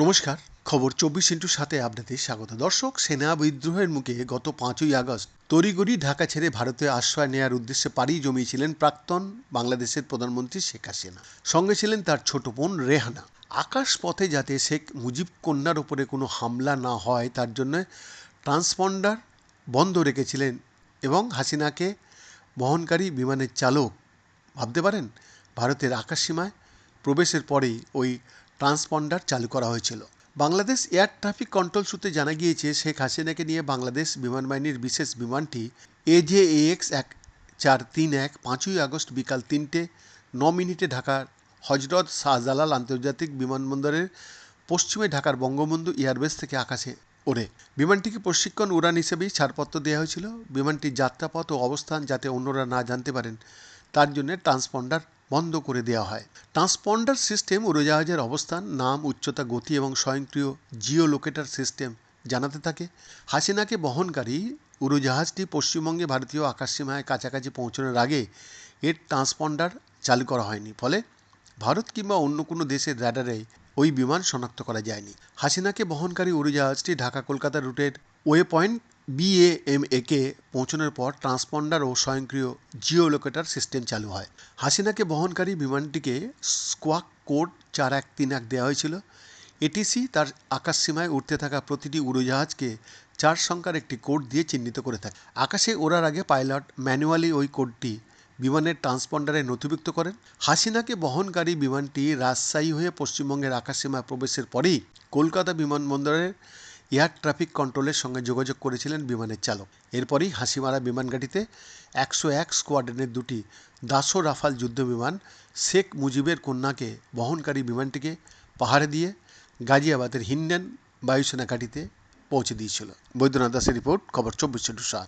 নমস্কার, খবর চব্বিশ ইন্টুর সাথে আপনাদের স্বাগত। দর্শক, সেনা বিদ্রোহের মুখে গত পাঁচই আগস্ট তড়িগড়ি ঢাকা ছেড়ে ভারতে আশ্রয় নেওয়ার উদ্দেশ্যে পাড়ি জমিয়েছিলেন প্রাক্তন বাংলাদেশের প্রধানমন্ত্রী শেখ হাসিনা। সঙ্গে ছিলেন তার ছোট বোন রেহানা। আকাশ পথে যাতে শেখ মুজিব কন্যার ওপরে কোনো হামলা না হয়, তার জন্য ট্রান্সপন্ডার বন্ধ রেখেছিলেন এবং হাসিনাকে বহনকারী বিমানের চালক ভাবতে পারেন? ভারতের আকাশসীমায় প্রবেশের পরেই ওই ট্রান্সপন্ডার চালু করা হয়েছিল। বাংলাদেশ এয়ার ট্রাফিক কন্ট্রোল সূত্রে জানা গিয়েছে, শেখ হাসিনাকে নিয়ে বাংলাদেশ বিমান বাহিনীর বিশেষ বিমানটি এজেএক্স এক চার তিন এক পাঁচই আগস্ট বিকাল তিনটে, ন মিনিটে ঢাকার হজরত শাহজালাল আন্তর্জাতিক বিমানবন্দরের পশ্চিমে ঢাকার বঙ্গবন্ধু এয়ারবেস থেকে আকাশে ওড়ে। বিমানটিকে প্রশিক্ষণ উড়ান হিসেবেই ছাড়পত্র দেওয়া হয়েছিল। বিমানটির যাত্রাপথ ও অবস্থান যাতে অন্যরা না জানতে পারেন তার জন্য ট্রান্সপন্ডার বন্ধ করে দেওয়া হয়। ট্রান্সপন্ডার সিস্টেম উড়োজাহাজের অবস্থান, নাম, উচ্চতা, গতি এবং স্বয়ংক্রিয় জিও লোকেটার সিস্টেম জানাতে থাকে। হাসিনাকে বহনকারী উড়োজাহাজটি পশ্চিমবঙ্গে ভারতীয় আকাশসীমায় কাছাকাছি পৌঁছানোর আগে এর ট্রান্সপন্ডার চালু করা হয়নি। ফলে ভারত কিংবা অন্য কোনো দেশের র্যাডারে ওই বিমান শনাক্ত করা যায়নি। হাসিনাকে বহনকারী উড়োজাহাজটি ঢাকা কলকাতা রুটের ওয়ে পয়েন্ট বিএএমএ কে পৌঁছানোর পর ট্রান্সপন্ডার ও স্বয়ংক্রিয় জিও লোকেটার সিস্টেম চালু হয়। হাসিনাকে বহনকারী বিমানটিকে স্কোয়াক কোড চার এক তিন এক দেওয়া হয়েছিল। এটিসি তার আকাশসীমায় উঠতে থাকা প্রতিটি উড়োজাহাজকে চার সংখ্যার একটি কোড দিয়ে চিহ্নিত করে থাকে। আকাশে ওড়ার আগে পাইলট ম্যানুয়ালি ওই কোডটি বিমানের ট্রান্সপন্ডারে নথিভুক্ত করেন। হাসিনাকে বহনকারী বিমানটি রাজশাহী হয়ে পশ্চিমবঙ্গের আকাশসীমা প্রবেশের পরেই কলকাতা বিমানবন্দরের এয়ার ট্রাফিক কন্ট্রোলের সঙ্গে যোগাযোগ করেছিলেন বিমানের চালক। এরপরই হাসিমারা বিমানঘাটিতে একশো এক স্কোয়াড্রনের দুটি দাসো রাফাল যুদ্ধ বিমান শেখ মুজিবের কন্যাকে বহনকারী বিমানটিকে পাহাড়ে দিয়ে গাজিয়াবাদের হিন্ডেন বায়ুসেনা ঘাঁটিতে পৌঁছে দিয়েছিল। বৈদ্যনাথ দাসের রিপোর্ট, খবর চব্বিশ সাত।